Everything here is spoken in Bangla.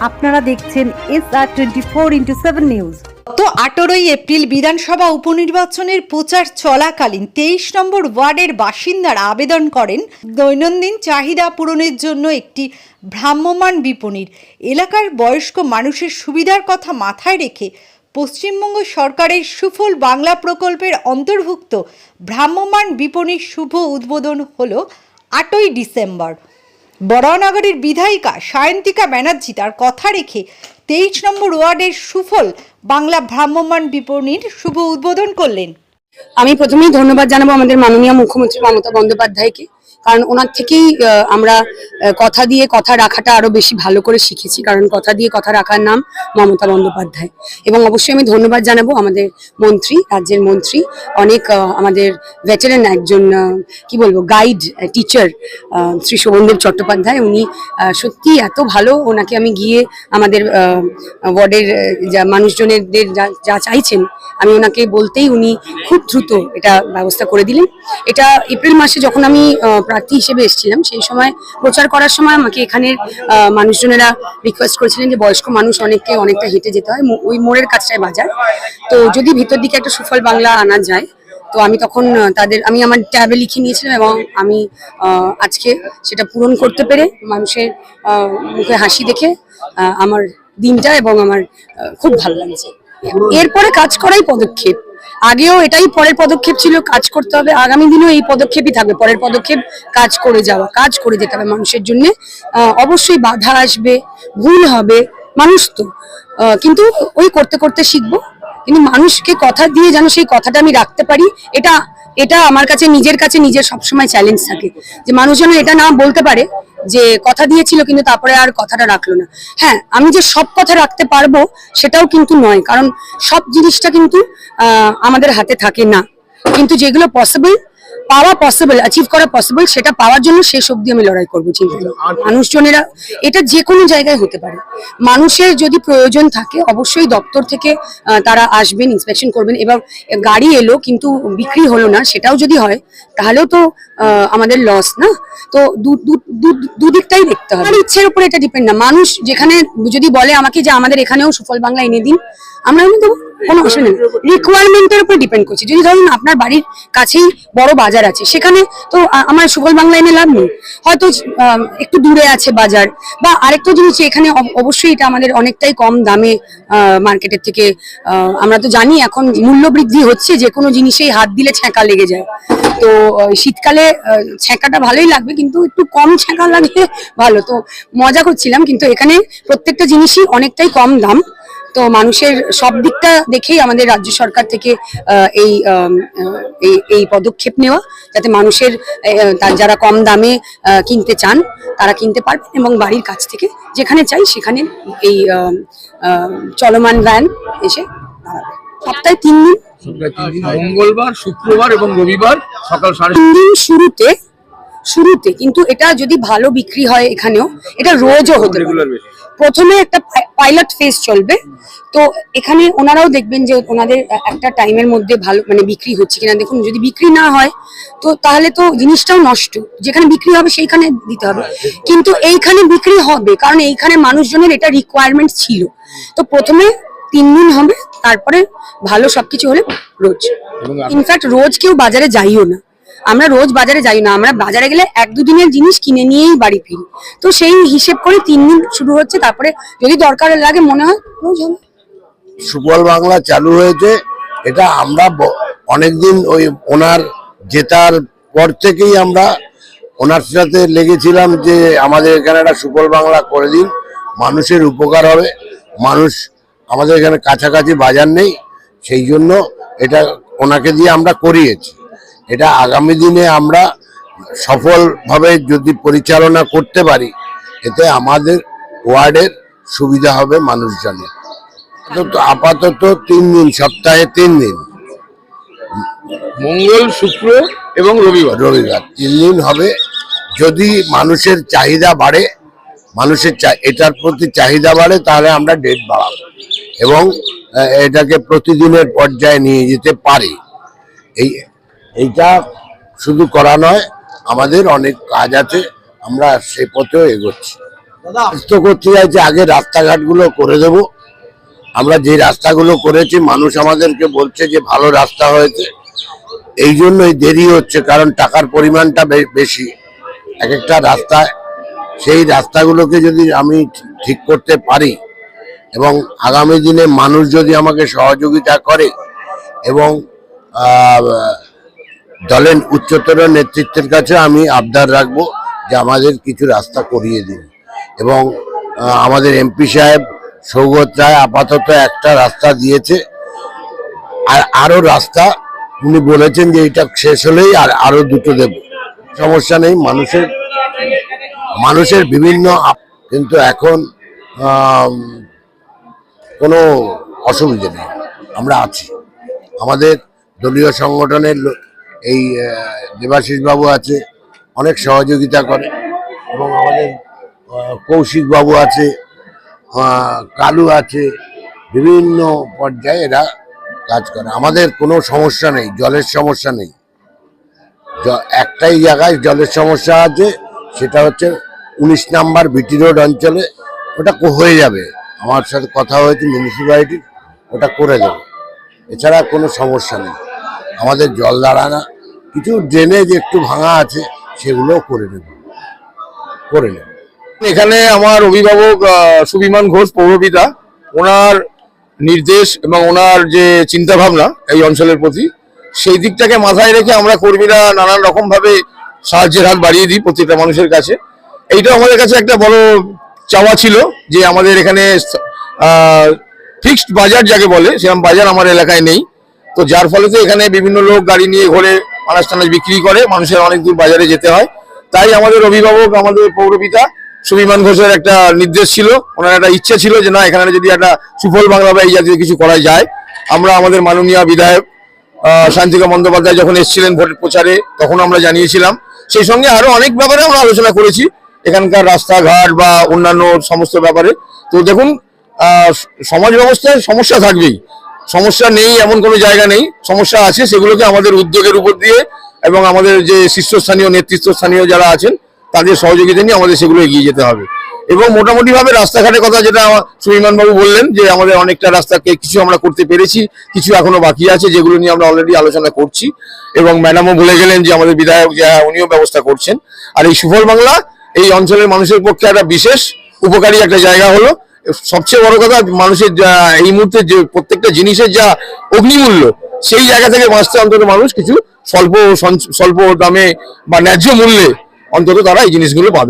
আপনারা দেখছেন S R twenty four into seven news গত আঠারোই এপ্রিল বিধানসভা উপনির্বাচনের প্রচার চলাকালীন তেইশ নম্বর ওয়ার্ডের বাসিন্দারা আবেদন করেন, দৈনন্দিন চাহিদা পূরণের জন্য একটি ভ্রাম্যমান বিপণীর। এলাকার বয়স্ক মানুষের সুবিধার কথা মাথায় রেখে পশ্চিমবঙ্গ সরকারের সুফল বাংলা প্রকল্পের অন্তর্ভুক্ত ভ্রাম্যমান বিপণীর শুভ উদ্বোধন হল আটই ডিসেম্বর। বরানগরের বিধায়িকা সায়ন্তিকা ব্যানার্জি তার কথা রেখে তেইশ নম্বর ওয়ার্ডের সুফল বাংলা ভ্রাম্যমান বিপণীর শুভ উদ্বোধন করলেন। আমি প্রথমেই ধন্যবাদ জানাব আমাদের মাননীয় মুখ্যমন্ত্রী মমতা বন্দ্যোপাধ্যায়কে। কারণ ওনার থেকেই আমরা কথা দিয়ে কথা রাখাটা আরও বেশি ভালো করে শিখেছি। কারণ কথা দিয়ে কথা রাখার নাম মমতা বন্দ্যোপাধ্যায়। এবং অবশ্যই আমি ধন্যবাদ জানাব আমাদের মন্ত্রী রাজ্যের মন্ত্রী অনেক আমাদের ভেটারেন একজন কি বলব গাইড টিচার শ্রী শোভনদেব চট্টোপাধ্যায়। উনি সত্যি এত ভালো ওনাকে আমি গিয়ে আমাদের ওয়ার্ডের যা মানুষজনের যা- চাইছেন আমি ওনাকে বলতেই উনি খুব দ্রুত এটা ব্যবস্থা করে দিলেন। এটা এপ্রিল মাসে যখন আমি আহ, প্রার্থী হিসেবে এসেছিলাম, সেই সময় প্রচার করার সময় আমাকে এখানের মানুষজনেরা রিকোয়েস্ট করেছিলেন যে বয়স্ক মানুষ অনেককে অনেকটা হেঁটে যেতে হয় ওই মোড়ের কাছটায় বাজার। তো যদি ভিতর দিকে একটা সুফল বাংলা আনা যায়, তো আমি তখন তাদের, আমি আমার ট্যাবে লিখে নিয়েছিলাম এবং আমি আজকে সেটা পূরণ করতে পেরে মানুষের মুখে হাসি দেখে আমার দিনটা এবং আমার খুব ভালো লাগছে। এরপরে কাজ করাই পদক্ষেপ। আগেও এটাই পরের পদক্ষেপ ছিল, কাজ করতে হবে। আগামী দিনেও এই পদক্ষেপই থাকবে। পরের পদক্ষেপ কাজ করে যাওয়া, কাজ করে যেতে হবে মানুষের জন্য। অবশ্যই বাধা আসবে, ভুল হবে, মানুষ তো। কিন্তু ওই করতে করতে শিখব। কিন্তু মানুষকে কথা দিয়ে যেন সেই কথাটা আমি রাখতে পারি, এটা এটা আমার কাছে, নিজের কাছে নিজের সবসময় চ্যালেঞ্জ থাকে। যে মানুষ যেন এটা না বলতে পারে যে কথা দিয়েছিল কিন্তু তারপরে আর কথাটা রাখল না। হ্যাঁ আমি যে সব কথা রাখতে পারব সেটাও কিন্তু নয়, কারণ সব জিনিসটা কিন্তু আমাদের হাতে থাকে না। কিন্তু যেগুলো পসিবল পাওয়া পসিবল অ্যাচিভ করা পসিবল সেটা পাওয়ার জন্য শেষ অবধি আমি লড়াই করব চিন্তা মানুষজনেরা এটা যে কোনো জায়গায় হতে পারে। মানুষের যদি প্রয়োজন থাকে অবশ্যই দপ্তর থেকে তারা আসবেন ইন্সপেকশন করবেন এবং গাড়ি এলো কিন্তু বিক্রি হলো না সেটাও যদি হয় তাহলেও তো আহ, আমাদের লস না? তো দু- দু- দু- দুদিকটাই দেখতে হবে। আমার ইচ্ছের উপরে এটা ডিপেন্ড না। মানুষ যেখানে যদি বলে আমাকে যে আমাদের এখানেও সুফল বাংলা এনে দিন আমরা এনে দেবো। কোনো অসুবিধা নেই। রিকোয়ারমেন্টের উপর ডিপেন্ড করছে। যদি ধরুন আপনার বাড়ির কাছেই বড় বাজার আছে, সেখানে তো আমার সুফল বাংলা এনে লাভ নেই। হয়তো একটু দূরে আছে বাজার, বা আরেকটা জিনিস এখানে অবশ্যই এটা আমাদের অনেকটাই কম দামে মার্কেটের থেকে আমরা তো জানি এখন মূল্য বৃদ্ধি হচ্ছে, যে কোনো জিনিসেই হাত দিলে ছ্যাঁকা লেগে যায়। তো শীতকালে ছ্যাঁকাটা ভালোই লাগবে, কিন্তু একটু কম ছ্যাঁকা লাগলে ভালো। তো মজা করছিলাম, কিন্তু এখানে প্রত্যেকটা জিনিসই অনেকটাই কম দাম। তো মানুষের সব দিকটা দেখেই আমাদের রাজ্য সরকার থেকে এই এই পদক্ষেপ নেওয়া যাতে মানুষের যারা কম দামে কিনতে চান তারা কিনতে পারবেন এবং বাড়ির কাছ থেকে যেখানে চাই সেখানে এই চলমান ভ্যান এসে দাঁড়াবে। সপ্তাহে তিন দিন। মঙ্গলবার শুক্রবার এবং রবিবার সকাল সাড়ে তিন দিন শুরুতে শুরুতে কিন্তু এটা যদি ভালো বিক্রি হয় এখানেও এটা রোজও হতে পারে। প্রথমে একটা পাইলট ফেজ চলবে। তো এখানে ওনারাও দেখবেন যে ওনাদের একটা টাইমের মধ্যে ভালো মানে বিক্রি হচ্ছে কিনা। দেখুন যদি বিক্রি না হয় তো তাহলে তো জিনিসটাও নষ্ট। যেখানে বিক্রি হবে সেইখানে দিতে হবে। কিন্তু এইখানে বিক্রি হবে কারণ এইখানে মানুষজনের এটা রিকোয়ারমেন্ট ছিল। তো প্রথমে তিন দিন হবে তারপরে ভালো সবকিছু হলে রোজ। ইনফ্যাক্ট রোজ কেউ বাজারে যাইও না। আমরা রোজ বাজারে যাই না, আমরা বাজারে গেলে এক দুদিনের জিনিস কিনে নিয়েই বাড়ি ফিরি। তো সেই হিসেব করে তিন দিন শুরু হচ্ছে, তারপরে যদি দরকার লাগে মনে হয় রোজ সুফল বাংলা চালু হয়েছে, এটা আমরা অনেকদিন ওই ওনার জেতার পর থেকেই আমরা ওনার সাথে লেগেছিলাম যে আমাদের এখানে একটা সুফল বাংলা করে দিন, মানুষের উপকার হবে, মানুষ আমাদের এখানে কাছাকাছি বাজার নেই, সেই জন্য এটা ওনাকে দিয়ে আমরা করিয়েছি। এটা আগামী দিনে আমরা সফলভাবে যদি পরিচালনা করতে পারি এতে আমাদের ওয়ার্ডের সুবিধা হবে মানুষজনের। আপাতত আপাতত তিন দিন সপ্তাহে তিন দিন। মঙ্গল শুক্র এবং রবিবার। রবিবার তিন দিন হবে। যদি মানুষের চাহিদা বাড়ে মানুষের এটার প্রতি চাহিদা বাড়ে তাহলে আমরা ডেট বাড়াবো এবং এটাকে প্রতিদিনের পর্যায়ে নিয়ে যেতে পারি। এই এইটা শুধু করা নয় আমাদের অনেক কাজ আছে আমরা সে পথেও এগোচ্ছি। তো করতে চাইছে আগে রাস্তাঘাটগুলো করে দেব। আমরা যে রাস্তাগুলো করেছি মানুষ আমাদেরকে বলছে যে ভালো রাস্তা হয়েছে। এই জন্যই দেরি হচ্ছে কারণ টাকার পরিমাণটা বেশি। এক একটা রাস্তায় সেই রাস্তাগুলোকে যদি আমি ঠিক করতে পারি এবং আগামী দিনে মানুষ যদি আমাকে সহযোগিতা করে এবং দলের উচ্চতর নেতৃত্বের কাছে আমি আবদার রাখব যে আমাদের কিছু রাস্তা করিয়ে দিন। এবং আমাদের এমপি সাহেব সৌগত রায় আপাতত একটা রাস্তা দিয়েছে। আর আরও রাস্তা উনি বলেছেন যে এটা শেষ হলেই আর আরও দুটো দেব। সমস্যা নেই, মানুষের মানুষের বিভিন্ন কিন্তু এখন কোনো অসুবিধে নেই। আমরা আছি। আমাদের দলীয় সংগঠনের এই দেবাশিস বাবু আছে, অনেক সহযোগিতা করে, এবং আমাদের কৌশিক বাবু আছে কালু আছে, বিভিন্ন পর্যায়ে এরা কাজ করে। আমাদের কোনো সমস্যা নেই, জলের সমস্যা নেই। একটাই জায়গায় জলের সমস্যা আছে, সেটা হচ্ছে উনিশ নাম্বার বিটি রোড অঞ্চলে, ওটা হয়ে যাবে। আমার সাথে কথা হয়েছে মিউনিসিপ্যালিটির, ওটা করে দেবে। এছাড়া কোনো সমস্যা নেই। আমাদের জল দাঁড়ায় না কিছু ড্রেনেজ একটু ভাঙা আছে সেগুলো করে নেব। করে নেব। এখানে আমার অভিভাবক সুবিমান ঘোষ, পৌরপিতা, ওনার নির্দেশ এবং ওনার যে চিন্তা ভাবনা এই অঞ্চলের প্রতি, সেই দিকটাকে মাথায় রেখে আমরা কর্মীরা নানান রকম ভাবে সাহায্যের হাত বাড়িয়ে দিই প্রত্যেকটা মানুষের কাছে। এইটা আমাদের কাছে একটা বড় চাওয়া ছিল যে আমাদের এখানে ফিক্সড বাজার যাকে বলে সেরকম বাজার আমার এলাকায় নেই। তো যার ফলে তো এখানে বিভিন্ন লোক গাড়ি নিয়ে ঘরে, আনাজ টানাজ বিক্রি করে, মানুষের অনেক দূর বাজারে যেতে হয়। তাই আমাদের অভিভাবক, আমাদের পৌরপিতা সুবিমান ঘোষের একটা নির্দেশ ছিল, ওনার একটা ইচ্ছে ছিল যে না, এখানে যদি একটা সুফল বাংলা বা এই জাতীয় কিছু করা যায়, আমরা আমাদের মাননীয় বিধায়ক শান্তিকা বন্দ্যোপাধ্যায় যখন এসেছিলেন ভোটের প্রচারে, তখন আমরা জানিয়েছিলাম। সেই সঙ্গে আরও অনেক ব্যাপারে আমরা আলোচনা করেছি, এখানকার রাস্তাঘাট বা অন্যান্য সমস্ত ব্যাপারে। তো দেখুন সমাজ ব্যবস্থায় সমস্যা থাকবেই। সমস্যা নেই এমন কোনো জায়গা নেই। সমস্যা আছে সেগুলোকে আমাদের উদ্যোগের উপর দিয়ে এবং আমাদের যে শীর্ষস্থানীয় নেতৃত্বস্থানীয় যারা আছেন তাদের সহযোগিতা নিয়ে আমাদের সেগুলো এগিয়ে যেতে হবে। এবং মোটামুটিভাবে রাস্তাঘাটের কথা যেটা সুবিমান বাবু বললেন যে আমাদের অনেকটা রাস্তাকে কিছু আমরা করতে পেরেছি কিছু এখনও বাকি আছে যেগুলো নিয়ে আমরা অলরেডি আলোচনা করছি। এবং ম্যাডামও বলে গেলেন যে আমাদের বিধায়ক যে হ্যাঁ, উনিও ব্যবস্থা করছেন। আর এই সুফল বাংলা এই অঞ্চলের মানুষের পক্ষে একটা বিশেষ উপকারী একটা জায়গা হলো সবচেয়ে বড় কথা মানুষের যা, এই মুহূর্তে যে প্রত্যেকটা জিনিসের যা অগ্নিমূল্য, সেই জায়গা থেকে বাঁচতে অন্তত মানুষ কিছু স্বল্প স্বল্প দামে বা ন্যায্য মূল্যে অন্তত তারা এই জিনিসগুলো পাবে।